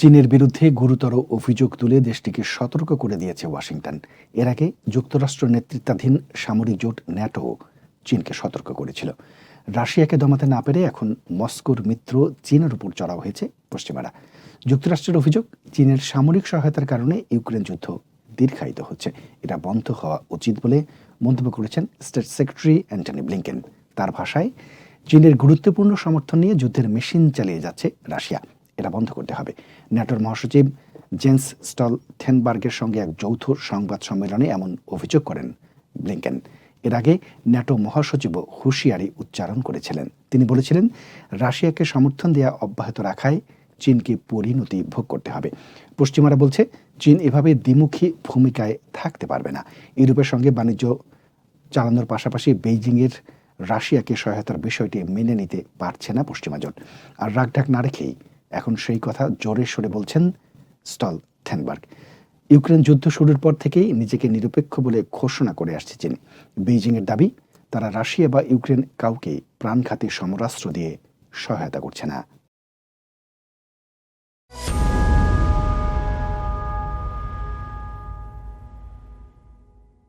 চীনের বিরুদ্ধে গুরুতর অভিযোগ তুলে দেশটিকে সতর্ক করে দিয়েছে ওয়াশিংটন। এর আগে যুক্তরাষ্ট্র নেতৃত্বাধীন সামরিক জোট ন্যাটো চীনকে সতর্ক করেছিল। রাশিয়াকে দমাতে না পেরে এখন মস্কোর মিত্র চীনের উপর চড়াও হয়েছে পশ্চিমারা। যুক্তরাষ্ট্রের অভিযোগ, চীনের সামরিক সহায়তার কারণে ইউক্রেন যুদ্ধ দীর্ঘায়িত হচ্ছে। এটা বন্ধ হওয়া উচিত বলে মন্তব্য করেছেন স্টেট সেক্রেটারি অ্যান্টনি ব্লিংকেন। তার ভাষায়, চীনের গুরুত্বপূর্ণ সমর্থন নিয়ে যুদ্ধের মেশিন চালিয়ে যাচ্ছে রাশিয়া। এটা বন্ধ করতে হবে। ন্যাটোর মহাসচিব জেন্স স্টল থেনবার্গের সঙ্গে এক যৌথ সংবাদ সম্মেলনে এমন অভিযোগ করেন ব্লিংকেন। এর আগে ন্যাটো মহাসচিবও হুঁশিয়ারি উচ্চারণ করেছিলেন। তিনি বলেছিলেন, রাশিয়াকে সমর্থন দেওয়া অব্যাহত রাখায় চীনকে পরিণতি ভোগ করতে হবে। পশ্চিমারা বলছে, চীন এভাবে দ্বিমুখী ভূমিকায় থাকতে পারবে না। ইউরোপের সঙ্গে বাণিজ্য চালানোর পাশাপাশি বেইজিংয়ের রাশিয়াকে সহায়তার বিষয়টি মেনে নিতে পারছে না পশ্চিমা জোট। আর রাগঢাক না রেখেই এখন সেই কথা জোরে সরে বলছেন স্টল থেনবার্গ ইউক্রেন যুদ্ধ শুরুর পর থেকেই নিজেকে নিরপেক্ষ বলে ঘোষণা করে আসছেন বেইজিংয়ের দাবি, তারা রাশিয়া বা ইউক্রেন কাউকে প্রাণঘাতী সমরাস্ত্র দিয়ে সহায়তা করছে না।